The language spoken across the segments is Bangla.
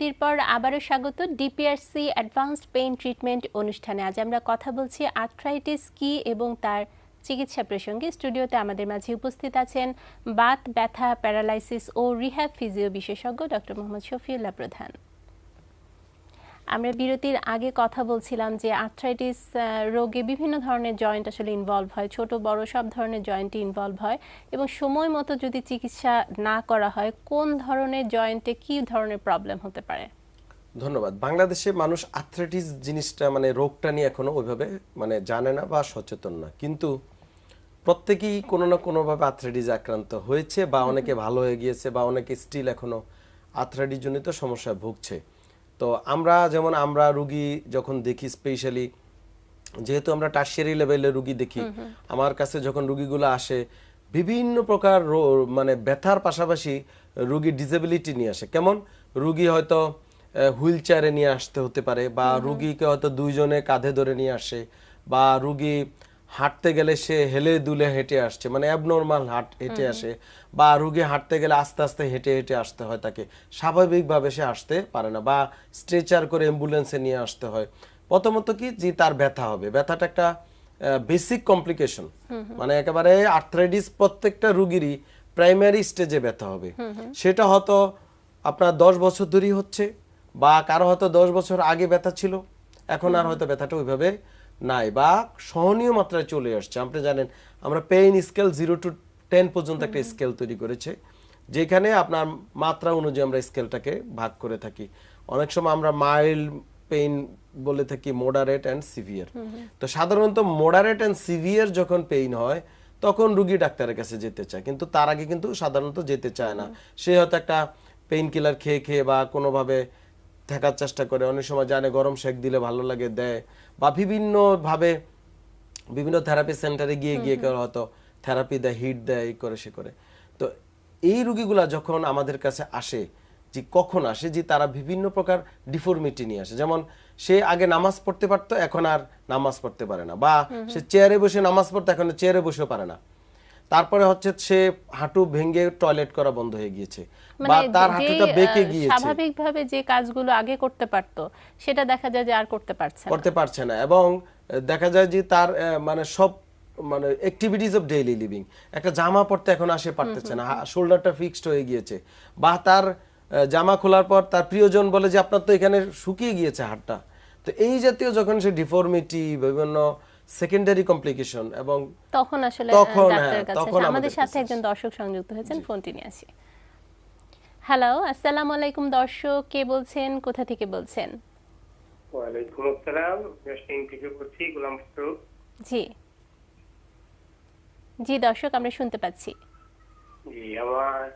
বিরতির পর আবারও স্বাগত ডিপিআরসি অ্যাডভান্সড পেইন ট্রিটমেন্ট অনুষ্ঠানে। আজ আমরা কথা বলছি আর্থ্রাইটিস কি এবং তার চিকিৎসা প্রসঙ্গে। স্টুডিওতে আমাদের মাঝে উপস্থিত আছেন বাত, ব্যথা, প্যারালাইসিস ও রিহ্যাব ফিজিও বিশেষজ্ঞ ডক্টর মোহাম্মদ শফিউল্লাহ প্রধান। আমরা বিরতির আগে কথা বলছিলাম যে আর্থ্রাইটিস রোগে বিভিন্ন ধরনের জয়েন্ট আসলে ইনভলভ হয় ছোট বড় সব ধরনের জয়েন্টে ইনভলভ হয় এবং সময় মতো যদি চিকিৎসা না করা হয় কোন ধরনের জয়েন্টে কি ধরনের প্রবলেম হতে পারে? ধন্যবাদ। বাংলাদেশে মানুষ আর্থ্রাইটিস জিনিসটা মানে রোগটা নিয়ে এখনও ওইভাবে মানে জানে না বা সচেতন না। কিন্তু প্রত্যেকেই কোনো না কোনোভাবে আর্থ্রাইটিস আক্রান্ত হয়েছে বা অনেকে ভালো হয়ে গিয়েছে বা অনেকে স্টিল এখনও আর্থ্রাইটিস জনিত সমস্যায় ভুগছে। তো আমরা যেমন আমরা রুগী যখন দেখি স্পেশালি যেহেতু আমরা টার্সিয়ারি লেভেলে রুগী দেখি আমার কাছে যখন রুগীগুলো আসে বিভিন্ন প্রকার রো- মানে ব্যথার পাশাপাশি রুগী ডিসেবিলিটি নিয়ে আসে। কেমন? রুগী হয়তো হুইল চেয়ারে নিয়ে আসতে হতে পারে বা রুগীকে হয়তো দুইজনে কাঁধে ধরে নিয়ে আসে বা রুগী হাঁটতে গেলে সে হেলে দুলে হেঁটে আসছে মানে অ্যাবনর্মাল হাঁট হেঁটে আসে বা রুগী হাঁটতে গেলে আস্তে আস্তে হেঁটে হেঁটে আসতে হয় তাকে। স্বাভাবিকভাবে সে আসতে পারে না বা স্ট্রেচার করে অ্যাম্বুলেন্সে নিয়ে আসতে হয়। প্রথমত কি? যে তার ব্যথা হবে। ব্যথাটা একটা বেসিক কমপ্লিকেশন মানে একেবারে আর্থ্রাইটিস প্রত্যেকটা রুগীরই প্রাইমারি স্টেজে ব্যথা হবে। সেটা হয়তো আপনার দশ বছর ধরেই হচ্ছে বা কারও হয়তো দশ বছর আগে ব্যথা ছিল এখন আর হয়তো ব্যথাটা ওইভাবে নাই বা সহনীয় মাত্রায় চলে আসছে। আপনি জানেন আমরা pain scale zero to ten পর্যন্ত একটা স্কেল তৈরি করেছে যেখানে আপনার মাত্রা অনুযায়ী আমরা স্কেলটাকে ভাগ করে থাকি। অনেক সময় আমরা মাইল্ড পেইন বলে থাকি মোডারেট অ্যান্ড সিভিয়ার তো সাধারণত মোডারেট অ্যান্ড সিভিয়ার যখন পেইন হয় তখন রুগী ডাক্তারের কাছে যেতে চায় কিন্তু তার আগে কিন্তু সাধারণত যেতে চায় না। সে হয়তো একটা পেইন কিলার খেয়ে খেয়ে বা কোনোভাবে থাকার চেষ্টা করে। অনেক সময় জানে গরম শেক দিলে ভালো লাগে দেয়। বা বিভিন্ন ভাবে বিভিন্ন থেরাপি সেন্টারে গিয়ে গিয়ে কেউ হয়তো থেরাপি দেয় হিট দেয় এই করে সে করে। তো এই রুগীগুলা যখন আমাদের কাছে আসে যে কখন আসে যে তারা বিভিন্ন প্রকার ডিফর্মিটি নিয়ে আসে। যেমন সে আগে নামাজ পড়তে পারতো এখন আর নামাজ পড়তে পারে না। বা সে চেয়ারে বসে নামাজ পড়তো এখন চেয়ারে বসেও পারে না। তারপরে হচ্ছে সে হাঁটু ভেঙে টয়লেট করা বন্ধ হয়ে গিয়েছে। বা মানে তার যে- হাঁটুটা বেঁকে গিয়েছে। স্বাভাবিকভাবে যে কাজগুলো আগে করতে পারতো সেটা দেখা যায় যে আর করতে পারছে না। করতে পারছে না এবং দেখা যায় যে তার মানে সব মানে অ্যাক্টিভিটিস অফ ডেইলি লিভিং একটা জামা পরতে এখন আসে পারতেছে না। শোল্ডারটা ফিক্সড হয়ে গিয়েছে। বা তার জামা খোলার পর তার প্রিয়জন বলে যে আপনার তো এখানে শুকিয়ে গিয়েছে হাড়টা তো এই জাতীয় যখন সে ডিফর্মিটি বিভিন্ন সেকেন্ডারি কমপ্লিকেশন এবং তখন আসলে তখন, হ্যাঁ, কাছে তখন আমাদের সাথে একজন দর্শক সংযুক্ত হয়েছেন ফোনটি নিয়ে আসি। হ্যালো আসসালামু আলাইকুম দর্শক কে বলছেন কোথা থেকে বলছেন? ওয়ালাইকুম আসসালাম থেকে বলছি গোলাম ফারুক। জি। জি দর্শক আমরা শুনতে পাচ্ছি। জি আমার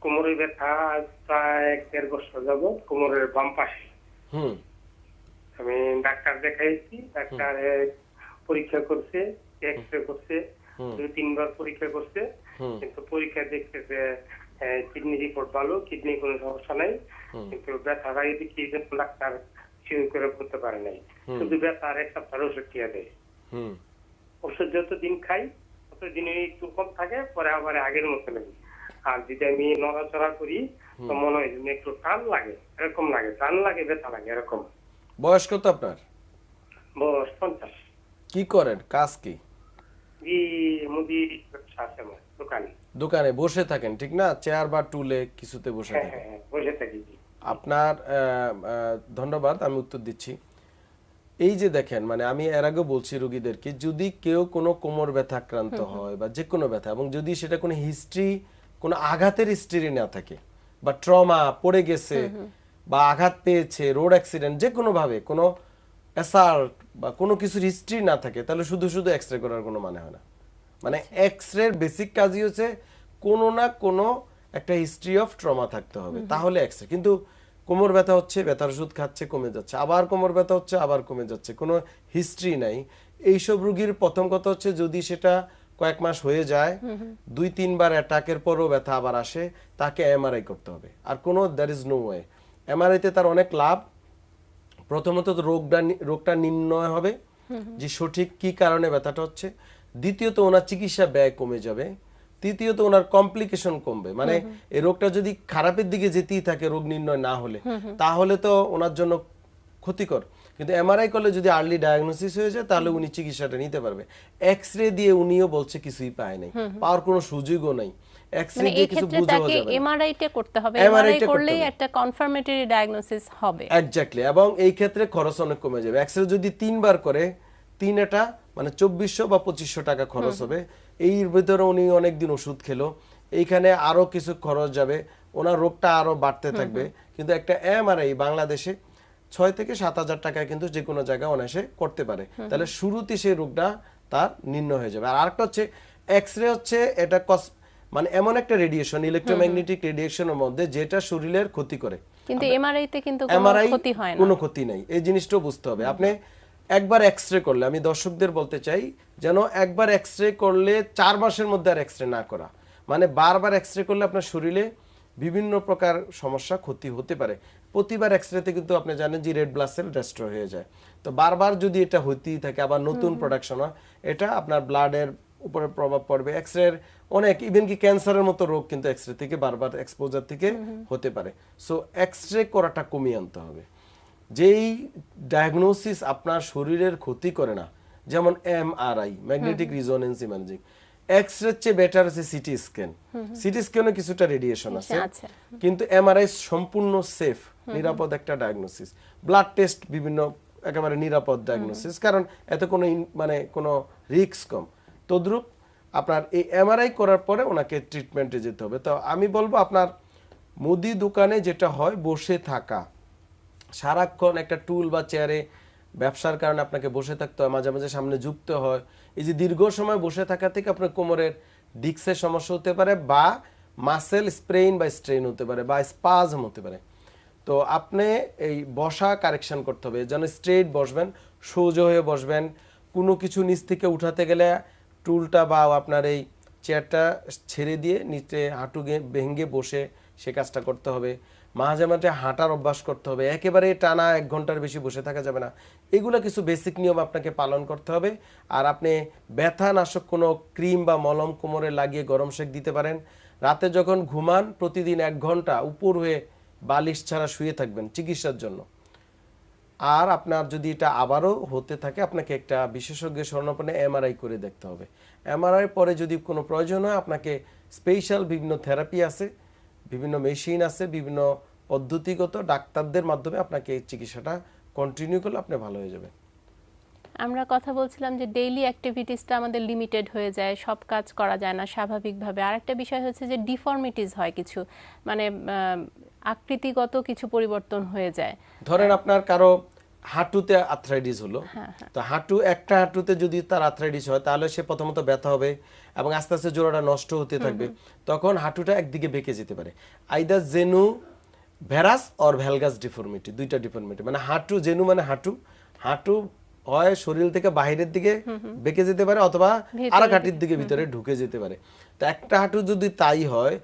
কোমরে ব্যথা প্রায় এক দেড় বছর যাব কোমরের বাম পাশে। হুম। আমি ডাক্তার দেখাইছি ডাক্তার পরীক্ষা করছে এক্স রে করছে দুই তিনবার পরীক্ষা করছে। কিন্তু পরীক্ষা দেখছে যে কিডনি রিপোর্ট ভালো কিডনি কোনো সমস্যা নাই কিন্তু এদিকে এই জন্য ডাক্তার শিওর করে বলতে পারে নাই। শুধু ব্যথা আর এক সপ্তাহ ওষুধ খেয়ে দেয়। ওষুধ যত দিন খাই তত দিনে একটু কম থাকে পরে আবার আগের মতো লাগে আর যদি আমি নড়াচড়া করি তো মনে হয় একটু টান লাগে এরকম লাগে টান লাগে ব্যথা লাগে এরকম। বয়স কত আপনার? বয়স পঞ্চাশ। কি করেন? কাজ কি? জি মুদি ব্যবসা দোকানে। দোকানে বসে থাকেন ঠিক না? চেয়ার বা টুলে কিছুতে বসে হ্যাঁ থাকেন। হ্যাঁ হ্যাঁ, বসে থাকি আপনার ধন্যবাদ আমি উত্তর দিচ্ছি। এই যে দেখেন মানে আমি এর আগে বলছি রোগীদেরকে যদি কেউ কোনো কোমর ব্যথা আক্রান্ত হয় বা যে কোনো ব্যথা এবং যদি সেটা কোনো হিস্ট্রি কোনো আঘাতের হিস্ট্রি না থাকে বা ট্রমা পড়ে গেছে বা আঘাত পেয়েছে রোড অ্যাক্সিডেন্ট যে কোনো ভাবে কোনো অ্যাসাল্ট বা কোনো কিছুর হিস্ট্রি না থাকে তাহলে শুধু শুধু এক্স রে করার কোনো মানে হয় না। মানে এক্স রের বেসিক কাজই হচ্ছে কোনো না কোনো একটা হিস্ট্রি অফ ট্রমা থাকতে হবে। তাহলে এক্স রে কিন্তু কোমর ব্যথা হচ্ছে ব্যথার ওষুধ খাচ্ছে কমে যাচ্ছে। আবার কোমর ব্যথা হচ্ছে আবার কমে যাচ্ছে। কোনো হিস্ট্রি নাই। এইসব রুগীর প্রথম কথা হচ্ছে যদি সেটা কয়েক মাস হয়ে যায় দুই তিনবার অ্যাটাকের পরও ব্যথা আবার আসে তাকে এমআরআই করতে হবে। আর কোনো দ্যার ইজ নো ওয়ে এমআরআইতে তার অনেক লাভ। প্রথমত রোগটা রোগটা নির্ণয় হবে যে সঠিক কি কারণে ব্যথাটা হচ্ছে। দ্বিতীয়ত ওনার চিকিৎসা ব্যয় কমে যাবে। তৃতীয়ত ওনার কমপ্লিকেশন কমবে। মানে এই রোগটা যদি খারাপের দিকে যেতেই থাকে রোগ নির্ণয় না হলে তাহলে তো ওনার জন্য ক্ষতিকর। কিন্তু এমআরআই করলে যদি আর্লি ডায়াগনোসিস হয়ে যায় তাহলে উনি চিকিৎসাটা নিতে পারবে। এক্স রে দিয়ে উনিও বলছে কিছুই পায় নাই। পাওয়ার কোনো সুযোগও নাই। এক্স মানে দিয়ে কিছু ক্ষেত্রে যাবে না। এমআরআই টা করতে হবে। এমআরআই করলেই একটা কনফার্মেটরি ডায়াগনোসিস হবে। এক্স্যাক্টলি এবং এই ক্ষেত্রে খরচ অনেক কমে যাবে। এক্সরে যদি তিনবার করে তিন এটা মানে চব্বিশশো বা পঁচিশশো টাকা খরচ হবে। এর ভিতরে উনি অনেকদিন ওষুধ খেলো। এইখানে আরও কিছু খরচ যাবে। ওনার রোগটা আরও বাড়তে থাকবে। কিন্তু একটা এমআরআই বাংলাদেশে ছয় থেকে সাত হাজার টাকায় কিন্তু যে কোনো জায়গায় অনায়াসে করতে পারে। তাহলে শুরুতে সেই রোগটা তার নির্ণয় হয়ে যাবে। আর আরেকটা হচ্ছে এক্সরে হচ্ছে এটা মানে এমন একটা রেডিয়েশন ইলেকট্রোম্যাগনেটিক রেডিয়েশনের মধ্যে যেটা শরীরের ক্ষতি করে। কিন্তু এমআরআই তে কিন্তু কোনো ক্ষতি হয় না। কোনো ক্ষতি নাই। এই জিনিসটাও বুঝতে হবে। আপনি একবার এক্সরে করলে আমি দর্শকদের বলতে চাই যেন একবার এক্সরে করলে চার মাসের মধ্যে আর এক্সরে না করা। মানে বারবার এক্সরে করলে আপনার শরীরে বিভিন্ন প্রকার সমস্যা ক্ষতি হতে পারে। প্রতিবার এক্সরেতে কিন্তু আপনি জানেন যে রেড ব্লাড সেল ডেস্ট্রয় হয়ে যায়। তো বারবার যদি এটা হতেই থাকে আবার নতুন প্রোডাকশন হয় এটা আপনার ব্লাডের উপরে প্রভাব পড়বে। এক্সরের অনেক ইভেন কি ক্যান্সারের মতো রোগ কিন্তু এক্সরে থেকে বারবার এক্সপোজার থেকে হতে পারে। সো এক্সরে করাটা কমিয়ে আনতে হবে। যেই ডায়াগনোসিস আপনার শরীরের ক্ষতি করে না যেমন MRI magnetic resonance imaging x ray চেয়ে বেটার আছে সিটি স্ক্যান সিটি স্ক্যানে কিছুটা রেডিয়েশন আছে। কিন্তু এমআরআই সম্পূর্ণ সেফ নিরাপদ একটা ডায়াগনোসিস ব্লাড টেস্ট বিভিন্ন একেবারে নিরাপদ ডায়াগনোসিস কারণ এতে কোনো মানে কোনো রিস্ক কম। তদ্রূপ আপনার এই এমআরআই করার পরে ওনাকে ট্রিটমেন্টে যেতে হবে। তো আমি বলব আপনার মুদি দোকানে যেটা হয়, বসে থাকা। সারাক্ষণ একটা টুল বা চেয়ারে ব্যবসার কারণে আপনাকে বসে থাকতে হয়, মাঝে মাঝে সামনে যুক্ত হয়। এই যে দীর্ঘ সময় বসে থাকা থেকে আপনার কোমরের ডিক্সের সমস্যা হতে পারে বা মাসেল স্প্রেইন বা স্ট্রেন হতে পারে বা স্পাজম হতে পারে। তো আপনি এই বসা কারেকশন করতে হবে, যেন স্ট্রেট বসবেন, সোজা হয়ে বসবেন। কোনো কিছু নিচ থেকে উঠাতে গেলে টুলটা বা আপনার এই চেয়ারটা ছেড়ে দিয়ে নিচে হাঁটু গে- ভেঙে বসে সে কাজটা করতে হবে। মাঝে মাঝে হাঁটার অভ্যাস করতে হবে। একেবারে টানা এক ঘণ্টার বেশি বসে থাকা যাবে না। এগুলো কিছু বেসিক নিয়ম আপনাকে পালন করতে হবে। আর আপনি ব্যথা নাশক কোনো ক্রিম বা মলম কোমরে লাগিয়ে গরম শেক দিতে পারেন। রাতে যখন ঘুমান, প্রতিদিন এক ঘণ্টা উপর হয়ে বালিশ ছাড়া শুয়ে থাকবেন চিকিৎসার জন্য। আর আপনার যদি এটা আবারও হতে থাকে, আপনাকে একটা বিশেষজ্ঞের স্বর্ণপণে এমআরআই করে দেখতে হবে। এমআরআই পরে যদি কোনো প্রয়োজন হয়, আপনাকে স্পেশাল বিভিন্ন থেরাপি আছে, বিভিন্ন মেশিন আছে, বিভিন্ন পদ্ধতিগত ডাক্তারদের মাধ্যমে আপনাকে এই চিকিৎসাটা কন্টিনিউ করলে আপনি ভালো হয়ে যাবেন। আমরা কথা বলছিলাম যে ডেইলি অ্যাক্টিভিটিসটা আমাদের লিমিটেড হয়ে যায়, সব কাজ করা যায় না স্বাভাবিকভাবে। আরেকটা বিষয় হচ্ছে যে ডিফর্মিটিস হয় কিছু। মানে আকৃতিগত কিছু পরিবর্তন হয়ে যায়। ধরেন আপনার কারও হাঁটুতে আর্থ্রাইটিস হলো। হ্যাঁ, তো হাঁটু একটা হাঁটুতে যদি তার আর্থ্রাইটিস হয় তাহলে সে প্রথমত ব্যথা হবে এবং আস্তে আস্তে জোড়াটা নষ্ট হতে থাকবে। তখন হাঁটুটা একদিকে বেঁকে যেতে পারে। Either genu varus or valgus deformity দুইটা ডিফর্মিটি মানে হাঁটু জেনু মানে হাঁটু। হাঁটু হয় শরীর থেকে বাইরের দিকে বেঁকে যেতে পারে অথবা আর দিকে। ভিতরে ঢুকে যেতে পারে। তো একটা হাঁটু যদি তাই হয়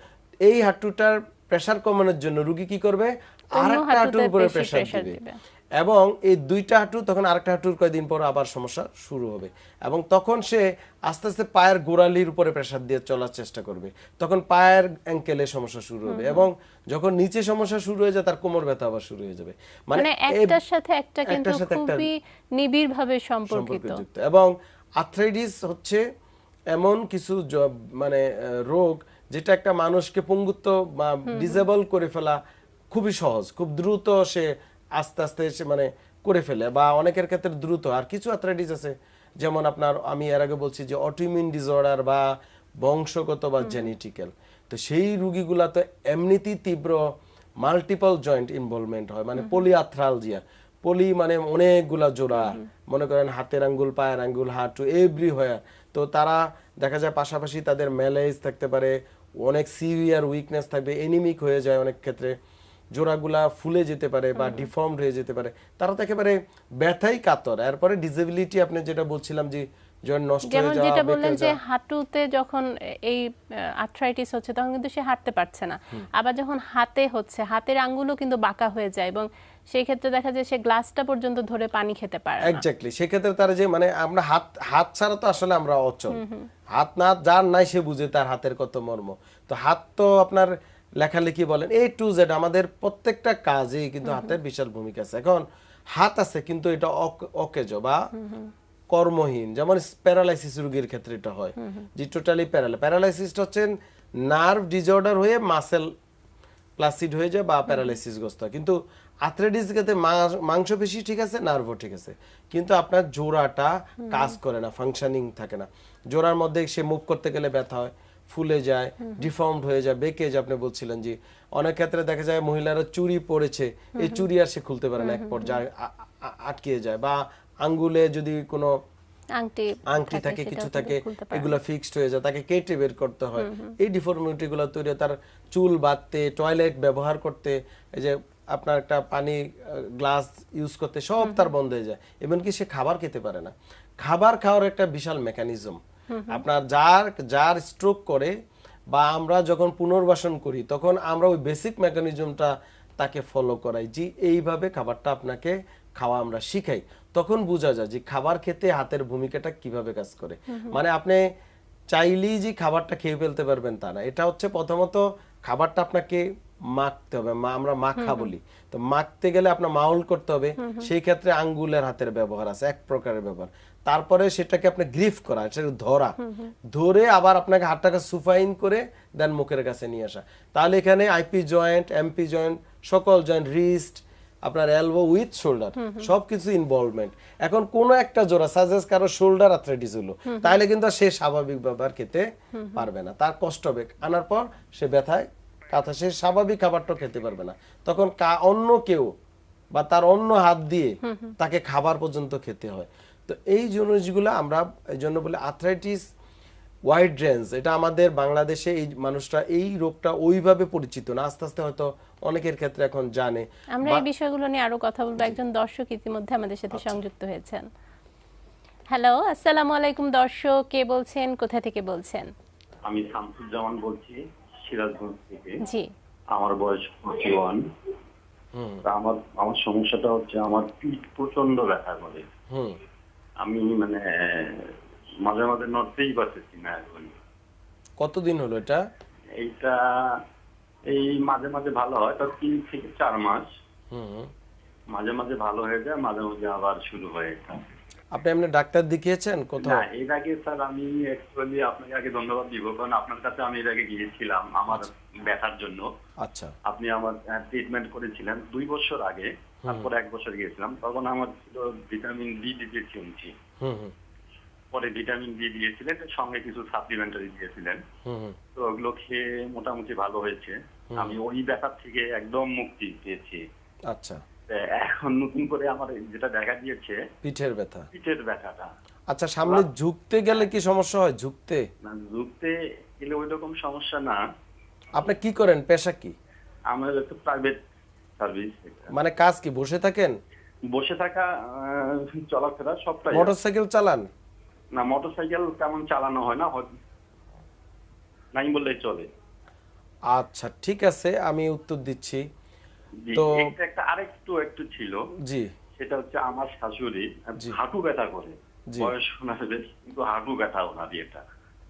এই হাঁটুটার প্রেসার কমানোর জন্য রুগী কি করবে? আর অন্য একটা হাঁটুর উপরে বেশি প্রেসার দিবে। এবং এই দুইটা হাঁটু তখন আরেকটা হাঁটুর কয়েকদিন পর আবার সমস্যা শুরু হবে। এবং তখন সে আস্তে আস্তে পায়ের গোড়ালির উপরে প্রেসার দিয়ে চলার চেষ্টা করবে। তখন পায়ের অ্যাঙ্কেলে সমস্যা শুরু হবে এবং যখন নিচে সমস্যা শুরু হয়ে যায় তার কোমর ব্যথা আবার শুরু হয়ে যাবে। মানে এই একটার সাথে একটা কিন্তু খুবই নিবিড়ভাবে সম্পর্কিত। এবং আর্থ্রাইটিস হচ্ছে এমন কিছু মানে রোগ যেটা একটা মানুষকে পঙ্গুত্ব বা ডিজেবল করে ফেলা খুবই সহজ খুব দ্রুত সে আস্তে আস্তে সে মানে করে ফেলে বা অনেকের ক্ষেত্রে দ্রুত। আর কিছু আর্থ্রাইটিস আছে যেমন আপনার আমি এর আগে বলছি যে অটোইমিউন ডিসঅর্ডার বা বংশগত বা জেনেটিক্যাল তো সেই রুগীগুলা তো এমনিতেই তীব্র মাল্টিপল জয়েন্ট ইনভলভমেন্ট হয় মানে পলিআথ্রালজিয়া পলি মানে অনেকগুলা জোড়া মনে করেন হাতের আঙ্গুল পায়ের আঙ্গুল হাঁটু এভরি হয়ে তো তারা দেখা যায় পাশাপাশি তাদের ম্যালেজ থাকতে পারে অনেক সিভিয়ার উইকনেস থাকবে এনিমিক হয়ে যায় অনেক ক্ষেত্রে। জোড়াগুলা ফুলে যেতে পারে বা ডিফর্ম হয়ে যেতে পারে। তারা তো একেবারে ব্যথাই কাতর। এরপরে ডিসেবিলিটি আপনি যেটা বলছিলাম যে জয়েন্ট নষ্ট হয়ে যাওয়া যেটা বললেন যে হাঁটুতে যখন এই আর্থ্রাইটিস হচ্ছে তখন কিন্তু সে হাঁটতে পারছে না। আবার যখন হাতে হচ্ছে হাতের আঙ্গুলও কিন্তু বাঁকা হয়ে যায় এবং সেই ক্ষেত্রে দেখা যায় সে গ্লাসটা পর্যন্ত ধরে পানি খেতে পারে এক্স্যাক্টলি সেক্ষেত্রে তারা যে মানে আমরা হাত হাত ছাড়া তো আসলে আমরা অচল। হাত না যার নাই সে বুঝে তার হাতের কত মর্ম। তো হাত তো আপনার লেখালেখি বলেন এ টু জেড আমাদের প্রত্যেকটা কাজেই কিন্তু হাতের বিশাল ভূমিকা আছে। এখন হাত আছে কিন্তু এটা অক- অকেজ বা কর্মহীন যেমন প্যারালাইসিস রোগীর ক্ষেত্রে এটা হয় যে টোটালি প্যারালাইস প্যারালাইসিসটা হচ্ছে নার্ভ ডিজর্ডার হয়ে মাসেল প্লাসিড হয়ে যায় বা প্যারালাইসিস গ্রস্ত হয়। কিন্তু আথলেটিস ক্ষেত্রে মাংসপেশি ঠিক আছে নার্ভও ঠিক আছে। কিন্তু আপনার জোড়াটা কাজ করে না ফাংশনিং থাকে না। জোড়ার মধ্যে সে মুভ করতে গেলে ব্যথা হয় ফুলে যায় ডিফর্মড হয়ে যায় বেঁকে যায় আপনি বলছিলেন যে অনেক ক্ষেত্রে দেখা যায় মহিলারা চুড়ি পড়েছে এই চুড়ি আর সে খুলতে পারে না এক পর্যায়ে আটকে যায় বা আঙ্গুলে যদি কোনো আংটি আংটি থাকে কিছু থাকে এগুলো ফিক্সড হয়ে যায় তাকে কেটে বের করতে হয়। এই ডিফর্মিটি গুলো তৈরি তার চুল বাঁধতে টয়লেট ব্যবহার করতে এই যে আপনার একটা পানি গ্লাস ইউজ করতে সব তার বন্ধ হয়ে যায়। এমনকি সে খাবার খেতে পারে না। খাবার খাওয়ার একটা বিশাল মেকানিজম আপনার যার যার স্ট্রোক করে বা আমরা যখন পুনর্বাসন করি তখন আমরা ওই বেসিক মেকানিজমটা তাকে ফলো করাই। যে এইভাবে খাবারটা আপনাকে খাওয়া আমরা শিখাই। তখন বোঝা যায় যে খাবার খেতে হাতের ভূমিকাটা কীভাবে কাজ করে। মানে আপনি চাইলেই যে খাবারটা খেয়ে ফেলতে পারবেন তা না। এটা হচ্ছে প্রথমত খাবারটা আপনাকে মাখতে হবে মা আমরা মাখা বলি। তো মাখতে গেলে আপনার মাউল করতে হবে। সেই ক্ষেত্রে আঙ্গুলের হাতের ব্যবহার আছে এক প্রকারের ব্যবহার। তারপরে সেটাকে আপনি গ্রিফ করা সেটাকে ধরা। ধরে আবার আপনাকে হাতটাকে সুফাইন করে দেন মুখের কাছে নিয়ে আসা। তাহলে এখানে আইপি জয়েন্ট এমপি জয়েন্ট সকল জয়েন্ট রিস্ট আপনার এলবো উইথ শোল্ডার সবকিছু ইনভলভমেন্ট এখন কোন একটা জোড়া সাজেস কারও শোল্ডার আর্থ্রাইটিস হলো তাহলে কিন্তু সে স্বাভাবিক ব্যবহার খেতে পারবে না। তার কষ্ট হবে। আনার পর সে ব্যথায় কাঁথা সে স্বাভাবিক খাবারটা খেতে পারবে না। তখন কা- অন্য কেউ বা তার অন্য হাত দিয়ে তাকে খাবার পর্যন্ত খেতে হয়। তো এই জিনিসগুলো আমরা এই জন্য বলে আথরাইটিস ওয়াইড রেঞ্জ এটা আমাদের বাংলাদেশে এই মানুষটা এই রোগটা ওইভাবে পরিচিত না। আস্তে আস্তে হয়তো অনেকের ক্ষেত্রে এখন জানে। আমরা এই বিষয়গুলো নিয়ে আরও কথা বলব। একজন দর্শক ইতিমধ্যে আমাদের সাথে সংযুক্ত হয়েছেন। হ্যালো আসসালামু আলাইকুম দর্শক। কে বলছেন? কোথা থেকে বলছেন? আমি শামসুজ্জামান বলছি সিরাজগঞ্জ থেকে। জি। আমার বয়স ফোর্টি ওয়ান আমার আমার সমস্যাটা হচ্ছে আমার পিঠ প্রচণ্ড ব্যথা করে। হুম। আমি মানে মাঝে মাঝে নড়তেই পারতেছি না এখন কতদিন হলো এটা? এইটা এই মাঝে মাঝে ভালো হয় তার তিন থেকে চার মাস। হুম। মাঝে মাঝে ভালো হয়ে যায় মাঝে মাঝে আবার শুরু হয় এটা। আপনি এমনি ডাক্তার দেখিয়েছেন না এর আগে স্যার আমি অ্যাকচুয়ালি আপনাকে আগে ধন্যবাদ দিব কারণ আপনার কাছে আমি এর আগে গিয়েছিলাম আমার ব্যথার জন্য। আচ্ছা। আপনি আমার ট্রিটমেন্ট করেছিলেন দুই বছর আগে তারপর এক বছর গিয়েছিলাম তখন আমার ছিল ভিটামিন ডি ডিফিসিয়েন্সি হুম হুম। পরে ভিটামিন ডি দিয়েছিলেন সঙ্গে কিছু সাপ্লিমেন্টারি দিয়েছিলেন। তো ওগুলো খেয়ে মোটামুটি ভালো হয়েছে। আমি ওই ব্যাপার থেকে একদম মুক্তি পেয়েছি। আচ্ছা। এখন নতুন করে আমার যেটা দেখা দিয়েছে পিঠের ব্যথা। পিঠের ব্যথাটা। আচ্ছা সামনে ঝুঁকতে গেলে কি সমস্যা হয়? ঝুঁকতে? না ঝুঁকতে গেলে ওই রকম সমস্যা না। আপনি কি করেন? পেশা কি? আমার একটু প্রাইভেট সার্ভিস মানে কাজ কি? বসে থাকেন? বসে থাকা চলাফেরা সবটাই মোটরসাইকেল চালান? না মোটরসাইকেল তেমন চালানো হয় না নাই বললেই চলে। আচ্ছা ঠিক আছে আমি উত্তর দিচ্ছি। তো- একটা একটা আরেকটু একটু ছিল। জি। সেটা হচ্ছে আমার শাশুড়ি হাঁটু ব্যথা করে। বয়স ওনার বেশ কিন্তু হাঁটু ব্যথা ওনার এটা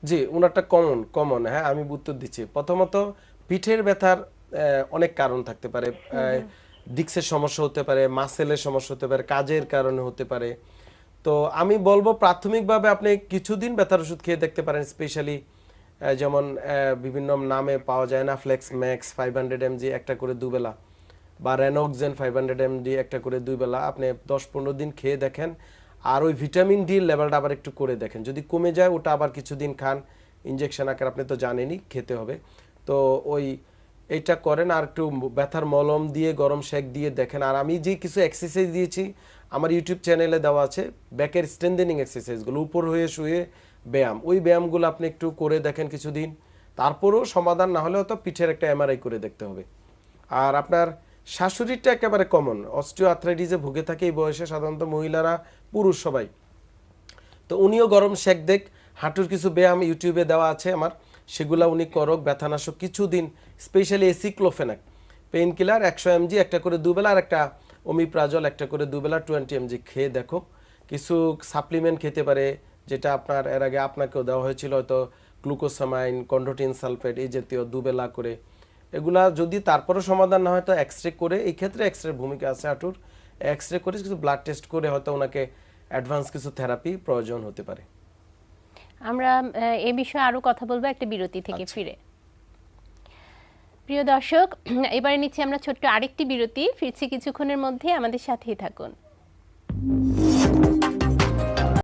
জি ওনারটা কমন কমন হ্যাঁ আমি উত্তর দিচ্ছি। প্রথমত পিঠের ব্যথার আহ, অনেক কারণ থাকতে পারে। ডিক্সের সমস্যা হতে পারে মাসেলের সমস্যা হতে পারে কাজের কারণে হতে পারে। তো আমি বলব প্রাথমিকভাবে আপনি কিছুদিন ব্যথার ওষুধ খেয়ে দেখতে পারেন স্পেশালি যেমন বিভিন্ন নামে পাওয়া যায় না Flex Max five hundred MG একটা করে দুবেলা বা রেনক্সেন ফাইভ হান্ড্রেড এমডি একটা করে দুই বেলা আপনি দশ পনেরো দিন খেয়ে দেখেন। আর ওই ভিটামিন ডি লেভেলটা আবার একটু করে দেখেন। যদি কমে যায়, ওটা আবার কিছুদিন খান। ইঞ্জেকশন আকার আপনি তো জানেনই, খেতে হবে। তো ওই এইটা করেন। আর একটু ব্যথার মলম দিয়ে, গরম শেক দিয়ে দেখেন। আর আমি যে কিছু এক্সারসাইজ দিয়েছি আমার ইউটিউব চ্যানেলে দেওয়া আছে ব্যাকের স্ট্রেন্দেনিং এক্সারসাইজগুলো উপর হয়ে শুয়ে ব্যায়াম। ওই ব্যায়ামগুলো আপনি একটু করে দেখেন কিছুদিন, তারপরেও সমাধান না হলে হয়তো পিঠের একটা এমআরআই করে দেখতে হবে। আর আপনার শাশুড়িটা একেবারে কমন অস্টিও আর্থ্রাইটিসে ভুগে থাকে এই বয়সে সাধারণত মহিলারা, পুরুষ সবাই। তো উনিও গরম শেক দেখ, হাঁটুর কিছু ব্যায়াম ইউটিউবে দেওয়া আছে আমার, সেগুলো উনি করক, ব্যথানাশক কিছুদিন স্পেশালি এসিক্লোফেনাক পেইন কিলার একশো এমজি একটা করে দুবেলা আর একটা ওমিপ্রাজল একটা করে দুবেলা টোয়েন্টি এমজি খেয়ে দেখো। কিছু সাপ্লিমেন্ট খেতে পারে যেটা আপনার এর আগে আপনাকেও দেওয়া হয়েছিল হয়তো গ্লুকোসামাইন কন্ডোটিন সালফেট এই জাতীয় দুবেলা করে। এগুলা যদি তারপরও সমাধান না হয় তো এক্স রে করে এই ক্ষেত্রে এক্স রে ভূমিকা আছে হাঁটুর এক্স রে করে কিছু ব্লাড টেস্ট করে হয়তো ওনাকে অ্যাডভান্স কিছু থেরাপি প্রয়োজন হতে পারে। আমরা এ বিষয়ে আরও কথা বলব একটা বিরতি থেকে ফিরে। প্রিয় দর্শক এবারে নিচ্ছি আমরা ছোট্ট আরেকটি বিরতি। ফিরছি কিছুক্ষণের মধ্যে। আমাদের সাথেই থাকুন।